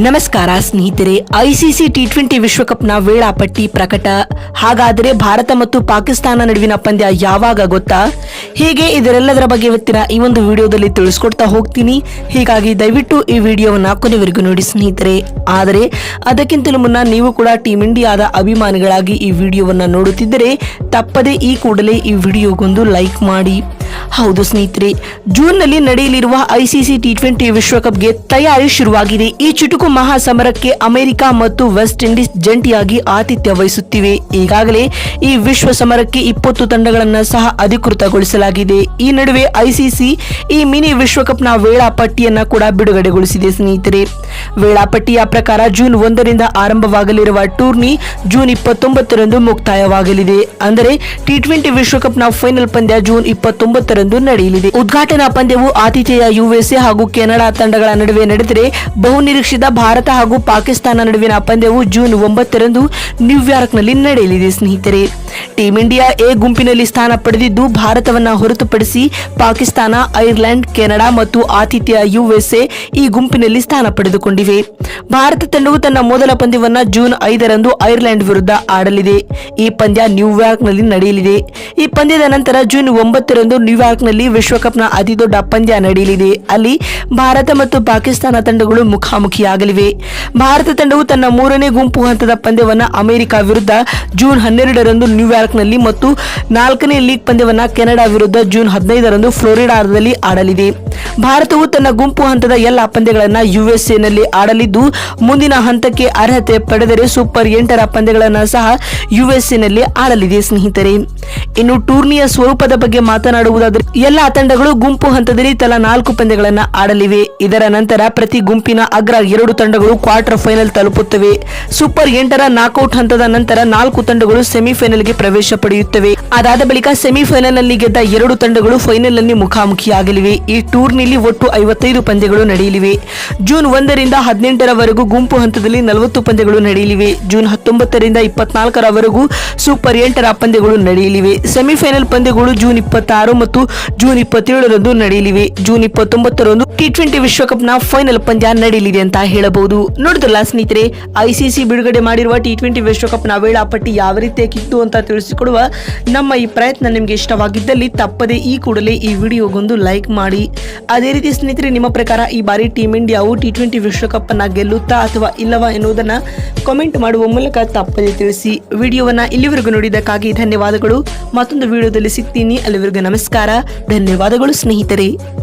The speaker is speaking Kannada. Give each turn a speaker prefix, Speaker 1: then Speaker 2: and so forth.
Speaker 1: ನಮಸ್ಕಾರ, ಸ್ನೇಹಿತರೆ. ಐಸಿಸಿ ಟಿ ಟ್ವೆಂಟಿ ವಿಶ್ವಕಪ್ನ ವೇಳಾಪಟ್ಟಿ ಪ್ರಕಟ. ಹಾಗಾದರೆ ಭಾರತ ಮತ್ತು ಪಾಕಿಸ್ತಾನ ನಡುವಿನ ಪಂದ್ಯ ಯಾವಾಗ ಗೊತ್ತಾ? ಹೀಗೆ ಇದರೆಲ್ಲದರ ಬಗ್ಗೆ ಇವತ್ತಿನ ಈ ಒಂದು ವಿಡಿಯೋದಲ್ಲಿ ತಿಳಿಸ್ಕೊಡ್ತಾ ಹೋಗ್ತೀನಿ. ಹೀಗಾಗಿ ದಯವಿಟ್ಟು ಈ ವಿಡಿಯೋವನ್ನ ಕೊನೆವರೆಗೂ ನೋಡಿ, ಸ್ನೇಹಿತರೆ. ಆದರೆ, ಅದಕ್ಕಿಂತಲೂ ಮುನ್ನ ನೀವು ಕೂಡ ಟೀಮ್ ಇಂಡಿಯಾದ ಅಭಿಮಾನಿಗಳಾಗಿ ಈ ವಿಡಿಯೋವನ್ನು ನೋಡುತ್ತಿದ್ದರೆ, ತಪ್ಪದೇ ಈ ಕೂಡಲೇ ಈ ವಿಡಿಯೋಗೊಂದು ಲೈಕ್ ಮಾಡಿ. ಹೌದು ಸ್ನೇಹಿತರೆ, ಜೂನ್ನಲ್ಲಿ ನಡೆಯಲಿರುವ ಐಸಿಸಿ ಟಿ ಟ್ವೆಂಟಿ ವಿಶ್ವಕಪ್ಗೆ ತಯಾರಿ ಶುರುವಾಗಿದೆ. ಈ ಚುಟುಕು ಮಹಾಸಮರಕ್ಕೆ ಅಮೆರಿಕ ಮತ್ತು ವೆಸ್ಟ್ ಇಂಡೀಸ್ ಜಂಟಿಯಾಗಿ ಆತಿಥ್ಯ ವಹಿಸುತ್ತಿವೆ. ಈಗಾಗಲೇ ಈ ವಿಶ್ವ ಸಮರಕ್ಕೆ ಇಪ್ಪತ್ತು ತಂಡಗಳನ್ನು ಸಹ ಅಧಿಕೃತಗೊಳಿಸಲಾಗಿದೆ. ಈ ನಡುವೆ ಐಸಿಸಿ ಈ ಮಿನಿ ವಿಶ್ವಕಪ್ನ ವೇಳಾಪಟ್ಟಿಯನ್ನು ಕೂಡ ಬಿಡುಗಡೆಗೊಳಿಸಿದೆ ಸ್ನೇಹಿತರೆ. ವೇಳಾಪಟ್ಟಿಯ ಪ್ರಕಾರ ಜೂನ್ ಒಂದರಿಂದ ಆರಂಭವಾಗಲಿರುವ ಟೂರ್ನಿ ಜೂನ್ ಇಪ್ಪತ್ತೊಂಬತ್ತರಂದು ಮುಕ್ತಾಯವಾಗಲಿದೆ. ಅಂದರೆ ಟಿ ಟ್ವೆಂಟಿ ವಿಶ್ವಕಪ್ನ ಫೈನಲ್ ಪಂದ್ಯ ಜೂನ್ ಇಪ್ಪತ್ತೊಂಬತ್ತರಂದು ನಡೆಯಲಿದೆ. ಉದ್ಘಾಟನಾ ಪಂದ್ಯವು ಆತಿಥೇಯ ಯುಎಸ್ಎ ಹಾಗೂ ಕೆನಡಾ ತಂಡಗಳ ನಡುವೆ ನಡೆದರೆ ಬಹುನಿರೀಕ್ಷಿತ ಭಾರತ ಹಾಗೂ ಪಾಕಿಸ್ತಾನ ನಡುವಿನ ಪಂದ್ಯವು ಜೂನ್ ಒಂಬತ್ತರಂದು ನ್ಯೂಯಾರ್ಕ್ನಲ್ಲಿ ನಡೆಯಲಿದೆ ಸ್ನೇಹಿತರೆ. ಟೀಂ ಇಂಡಿಯಾ ಎ ಗುಂಪಿನಲ್ಲಿ ಸ್ಥಾನ ಪಡೆದಿದ್ದು ಭಾರತವನ್ನು ಹೊರತುಪಡಿಸಿ ಪಾಕಿಸ್ತಾನ, ಐರ್ಲೆಂಡ್, ಕೆನಡಾ ಮತ್ತು ಆತಿಥ್ಯ ಯುಎಸ್ಎ ಈ ಗುಂಪಿನಲ್ಲಿ ಸ್ಥಾನ ಪಡೆದುಕೊಂಡಿವೆ. ಭಾರತ ತಂಡವು ತನ್ನ ಮೊದಲ ಪಂದ್ಯವನ್ನ ಜೂನ್ ಐದರಂದು ಐರ್ಲೆಂಡ್ ವಿರುದ್ಧ ಆಡಲಿದೆ. ಈ ಪಂದ್ಯ ನ್ಯೂಯಾರ್ಕ್ನಲ್ಲಿ ನಡೆಯಲಿದೆ. ಈ ಪಂದ್ಯದ ನಂತರ ಜೂನ್ ಒಂಬತ್ತರಂದು ನ್ಯೂಯಾರ್ಕ್ನಲ್ಲಿ ವಿಶ್ವಕಪ್ನ ಅತಿದೊಡ್ಡ ಪಂದ್ಯ ನಡೆಯಲಿದೆ. ಅಲ್ಲಿ ಭಾರತ ಮತ್ತು ಪಾಕಿಸ್ತಾನ ತಂಡಗಳು ಮುಖಾಮುಖಿಯಾಗಲಿವೆ. ಭಾರತ ತಂಡವು ತನ್ನ ಮೂರನೇ ಗುಂಪು ಹಂತದ ಪಂದ್ಯವನ್ನು ಅಮೆರಿಕ ವಿರುದ್ಧ ಜೂನ್ ಹನ್ನೆರಡರಂದು ನ್ಯೂಯಾರ್ಕ್ನಲ್ಲಿ ಮತ್ತು ನಾಲ್ಕನೇ ಲೀಗ್ ಪಂದ್ಯವನ್ನು ಕೆನಡಾ ವಿರುದ್ಧ ಜೂನ್ ಹದಿನೈದರಂದು ಫ್ಲೋರಿಡಾದಲ್ಲಿ ಆಡಲಿದೆ. ಭಾರತವು ತನ್ನ ಗುಂಪು ಹಂತದ ಎಲ್ಲ ಪಂದ್ಯಗಳನ್ನು ಯುಎಸ್ಎನಲ್ಲಿ ಆಡಲಿದ್ದು, ಮುಂದಿನ ಹಂತಕ್ಕೆ ಅರ್ಹತೆ ಪಡೆದರೆ ಸೂಪರ್ ಎಂಟರ ಪಂದ್ಯಗಳನ್ನು ಸಹ ಯುಎಸ್ಎನಲ್ಲಿ ಆಡಲಿದೆ ಸ್ನೇಹಿತರೆ. ಇನ್ನು ಟೂರ್ನಿಯ ಸ್ವರೂಪದ ಬಗ್ಗೆ ಮಾತನಾಡುವುದಾದರೆ, ಎಲ್ಲಾ ತಂಡಗಳು ಗುಂಪು ಹಂತದಲ್ಲಿ ತಲಾ ನಾಲ್ಕು ಪಂದ್ಯಗಳನ್ನು ಆಡಲಿವೆ. ಇದರ ನಂತರ ಪ್ರತಿ ಗುಂಪಿನ ಅಗ್ರ ಎರಡು ತಂಡಗಳು ಕ್ವಾರ್ಟರ್ ಫೈನಲ್ ತಲುಪುತ್ತವೆ. ಸೂಪರ್ ಎಂಟರ ನಾಕೌಟ್ ಹಂತದ ನಂತರ ನಾಲ್ಕು ತಂಡಗಳು ಸೆಮಿಫೈನಲ್ಗೆ ಪ್ರವೇಶ ಪಡೆಯುತ್ತವೆ. ಅದಾದ ಬಳಿಕ ಸೆಮಿಫೈನಲ್ನಲ್ಲಿ ಗೆದ್ದ ಎರಡು ತಂಡಗಳು ಫೈನಲ್ನಲ್ಲಿ ಮುಖಾಮುಖಿಯಾಗಲಿವೆ. ಈ ಟೂರ್ನಿಲಿ ಒಟ್ಟು ಐವತ್ತೈದು ಪಂದ್ಯಗಳು ನಡೆಯಲಿವೆ. ಜೂನ್ ಒಂದರಿಂದ ಹದಿನೆಂಟರವರೆಗೂ ಗುಂಪು ಹಂತದಲ್ಲಿ ನಲವತ್ತು ಪಂದ್ಯಗಳು ನಡೆಯಲಿವೆ. ಜೂನ್ ಹತ್ತೊಂಬತ್ತರಿಂದ ಇಪ್ಪತ್ನಾಲ್ಕರವರೆಗೂ ಸೂಪರ್ ಎಂಟರ ಪಂದ್ಯಗಳು ನಡೆಯಲಿವೆ. ಸೆಮಿಫೈನಲ್ ಪಂದ್ಯಗಳು ಜೂನ್ ಇಪ್ಪತ್ತಾರು ಮತ್ತು ಜೂನ್ ಇಪ್ಪತ್ತೇಳರಂದು ನಡೆಯಲಿವೆ. ಜೂನ್ ಇಪ್ಪತ್ತೊಂಬತ್ತರಂದು ಟಿ ಟ್ವೆಂಟಿ ವಿಶ್ವಕಪ್ನ ಫೈನಲ್ ಪಂದ್ಯ ನಡೆಯಲಿದೆ ಅಂತ ಹೇಳಬಹುದು. ನೋಡಿದ್ರಲ್ಲ ಸ್ನೇಹಿತರೆ, ಐಸಿಸಿ ಬಿಡುಗಡೆ ಮಾಡಿರುವ ಟಿ ಟ್ವೆಂಟಿ ವಿಶ್ವಕಪ್ನ ವೇಳಾಪಟ್ಟಿ ಯಾವ ರೀತಿಯಾಗಿತ್ತು ಅಂತ ತಿಳಿಸಿಕೊಡುವ ನಮ್ಮ ಈ ಪ್ರಯತ್ನ ನಿಮಗೆ ಇಷ್ಟವಾಗಿದ್ದಲ್ಲಿ ತಪ್ಪದೆ ಈ ಕೂಡಲೇ ಈ ವಿಡಿಯೋಗೊಂದು ಲೈಕ್ ಮಾಡಿ. ಅದೇ ರೀತಿ ಸ್ನೇಹಿತರೆ, ನಿಮ್ಮ ಪ್ರಕಾರ ಈ ಬಾರಿ ಟೀಮ್ ಇಂಡಿಯಾವು ಟಿ ಟ್ವೆಂಟಿ ವಿಶ್ವಕಪ್ ಅನ್ನ ಗೆಲ್ಲುತ್ತಾ ಅಥವಾ ಇಲ್ಲವಾ ಎನ್ನುವುದನ್ನ ಕಾಮೆಂಟ್ ಮಾಡುವ ಮೂಲಕ ತಪ್ಪದೆ ತಿಳಿಸಿ. ವಿಡಿಯೋವನ್ನ ಇಲ್ಲಿವರೆಗೂ ನೋಡಿದ್ದಕ್ಕಾಗಿ ಧನ್ಯವಾದಗಳು. ಮತ್ತೊಂದು ವಿಡಿಯೋದಲ್ಲಿ ಸಿಗ್ತೀನಿ. ಅಲ್ಲಿವರೆಗೂ ನಮಸ್ಕಾರ. ಧನ್ಯವಾದಗಳು ಸ್ನೇಹಿತರೆ.